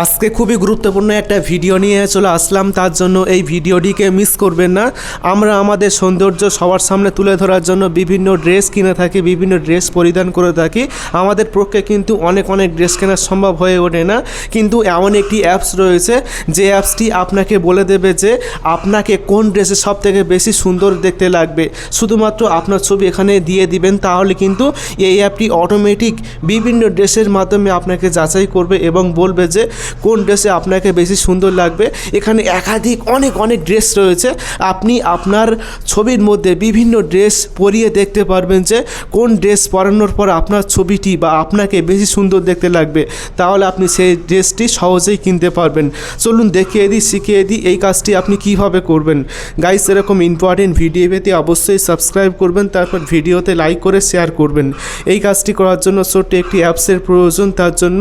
আজকে খুবই গুরুত্বপূর্ণ একটা ভিডিও নিয়ে চলে আসলাম। তার জন্য এই ভিডিওটিকে মিস করবেন না। আমরা আমাদের সৌন্দর্য সবার সামনে তুলে ধরার জন্য বিভিন্ন ড্রেস কিনে থাকি, বিভিন্ন ড্রেস পরিধান করে থাকি। আমাদের পক্ষে কিন্তু অনেক অনেক ড্রেস কেনা সম্ভব হয়ে ওঠে না। কিন্তু এমন একটি অ্যাপস রয়েছে, যে অ্যাপসটি আপনাকে বলে দেবে যে আপনাকে কোন ড্রেসে সব থেকে বেশি সুন্দর দেখতে লাগবে। শুধুমাত্র আপনার ছবি এখানে দিয়ে দিবেন, তাহলে কিন্তু এই অ্যাপটি অটোমেটিক বিভিন্ন ড্রেসের মাধ্যমে আপনাকে যাচাই করবে এবং বলবে যে কোন ড্রেসে আপনাকে বেশি সুন্দর লাগবে? এখানে একাধিক অনেক অনেক ড্রেস রয়েছে। আপনি আপনার ছবির মধ্যে বিভিন্ন ড্রেস পরিয়ে দেখতে পারবেন যে কোন ড্রেস পরানোর পর আপনার ছবিটি বা আপনাকে বেশি সুন্দর দেখতে লাগবে। তাহলে আপনি সেই ড্রেসটি সহজেই কিনতে পারবেন। চলুন দেখিয়ে দিই, শিখিয়ে দিই এই কাজটি আপনি কীভাবে করবেন। গাইস এরকম ইম্পর্টেন্ট ভিডিও পেতে অবশ্যই সাবস্ক্রাইব করবেন, তারপর ভিডিওতে লাইক করে শেয়ার করবেন। এই কাজটি করার জন্য ছোট্ট একটি অ্যাপসের প্রয়োজন, তার জন্য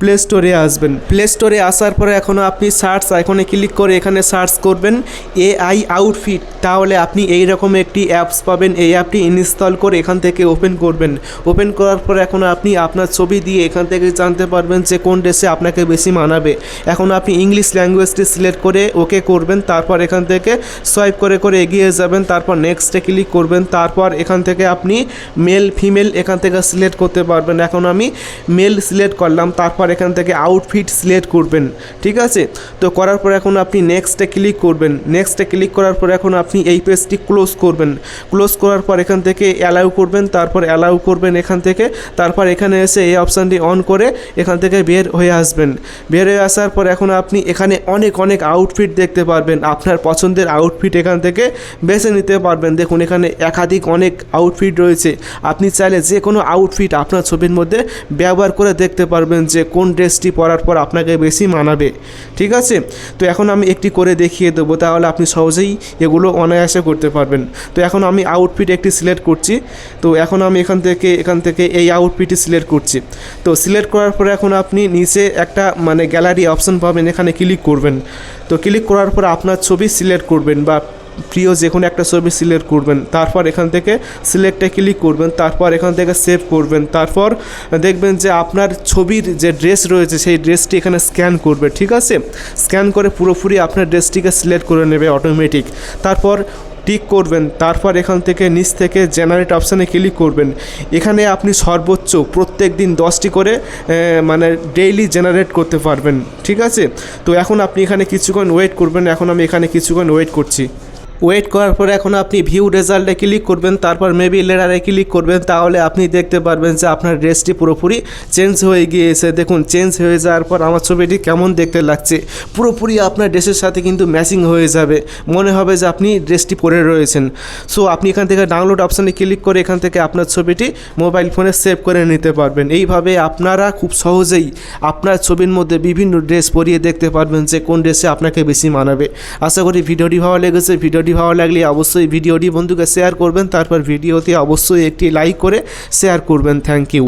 প্লে স্টোরে আসবেন। প্লে স্টোরে আসার পরে এখনও আপনি সার্চ আইকনে ক্লিক করে এখানে সার্চ করবেন এআই আউটফিট তাহলে আপনি এই রকম একটি অ্যাপস পাবেন। এই অ্যাপটি ইনস্টল করে এখান থেকে ওপেন করবেন। ওপেন করার পর এখন আপনি আপনার ছবি দিয়ে এখান থেকে জানতে পারবেন যে কোন ড্রেসে আপনাকে বেশি মানাবে। এখন আপনি ইংলিশ ল্যাঙ্গুয়েজটি সিলেক্ট করে ওকে করবেন। তারপর এখান থেকে সোয়াইপ করে করে এগিয়ে যাবেন। তারপর নেক্সটে ক্লিক করবেন। তারপর এখান থেকে আপনি মেল ফিমেল এখান থেকে সিলেক্ট করতে পারবেন। এখন আমি মেল সিলেক্ট করলাম। তারপর এখান থেকে আউটফিট সিলেক্ট করবেন, ঠিক আছে? তো করার পর এখন আপনি নেক্সটে ক্লিক করবেন। নেক্সটে ক্লিক করার পর এখন আপনি এই পেজটি ক্লোজ করবেন। ক্লোজ করার পর এখান থেকে অ্যালাউ করবেন, তারপর অ্যালাউ করবেন এখান থেকে। তারপর এখানে এসে এই অপশানটি অন করে এখান থেকে বের হয়ে আসবেন। বের হয়ে আসার পর এখন আপনি এখানে অনেক অনেক আউটফিট দেখতে পারবেন। আপনার পছন্দের আউটফিট এখান থেকে বেছে নিতে পারবেন। দেখুন, এখানে একাধিক অনেক আউটফিট রয়েছে। আপনি চাইলে যে কোনো আউটফিট আপনার ছবির মধ্যে ব্যবহার করে দেখতে পারবেন যে কোন ড্রেসটি পরার পর আপনাকে বেশি মানাবে, ঠিক আছে? তো এখন আমি একটি করে দেখিয়ে দেবো, তাহলে আপনি সহজেই এগুলো অনায়াসে করতে পারবেন। তো এখন আমি আউটফিট একটি সিলেক্ট করছি। তো এখন আমি এখান থেকে এখান থেকে এই আউটফিটটি সিলেক্ট করছি। তো সিলেক্ট করার পরে এখন আপনি নিচে একটা মানে গ্যালারি অপশন পাবেন, এখানে ক্লিক করবেন। তো ক্লিক করার পর আপনার ছবি সিলেক্ট করবেন বা প্রিয় যে কোনো একটা ছবি সিলেক্ট করবেন, তারপর এখান থেকে সিলেক্টে ক্লিক করবেন, তারপর এখান থেকে সেভ করবেন, তারপর দেখবেন যে আপনার ছবির যে ড্রেস রয়েছে, সেই ড্রেসটি এখানে স্ক্যান করবে, ঠিক আছে? স্ক্যান করে পুরোপুরি আপনার ড্রেসটিকে সিলেক্ট করে নেবে অটোমেটিক তারপর টিক করবেন, তারপর এখান থেকে নিচ থেকে জেনারেট অপশানে ক্লিক করবেন। এখানে আপনি সর্বোচ্চ প্রত্যেক দিন দশটি করে মানে ডেইলি জেনারেট করতে পারবেন, ঠিক আছে? তো এখন আপনি এখানে কিছুক্ষণ ওয়েট করবেন, এখন আমি এখানে কিছুক্ষণ ওয়েট করছি। ওয়েট করার পর এখন আপনি ভিউ রেজাল্টে ক্লিক করবেন, তারপর মেবি লেটারে ক্লিক করবেন, তাহলে আপনি দেখতে পারবেন যে আপনার ড্রেসটি পুরোপুরি চেঞ্জ হয়ে গিয়েছে। দেখুন চেঞ্জ হয়ে যাওয়ার পর আমার ছবিটি কেমন দেখতে লাগছে। পুরোপুরি আপনার ড্রেসের সাথে কিন্তু ম্যাচিং হয়ে যাবে। মনে হবে যে আপনি ড্রেসটি পরে রয়েছেন। সো আপনি এখান থেকে ডাউনলোড অপশানে ক্লিক করে এখান থেকে আপনার ছবিটি মোবাইল ফোনে সেভ করে নিতে পারবেন। এইভাবে আপনারা খুব সহজেই আপনার ছবির মধ্যে বিভিন্ন ড্রেস পরিয়ে দেখতে পারবেন যে কোন ড্রেসে আপনাকে বেশি মানাবে। আশা করি ভিডিওটি ভালো লেগেছে। ভিডিওটি ভালো লাগলে অবশ্যই ভিডিওটি বন্ধুকে শেয়ার করবেন, তারপর ভিডিওতে অবশ্যই একটি লাইক করে শেয়ার করবেন। Thank you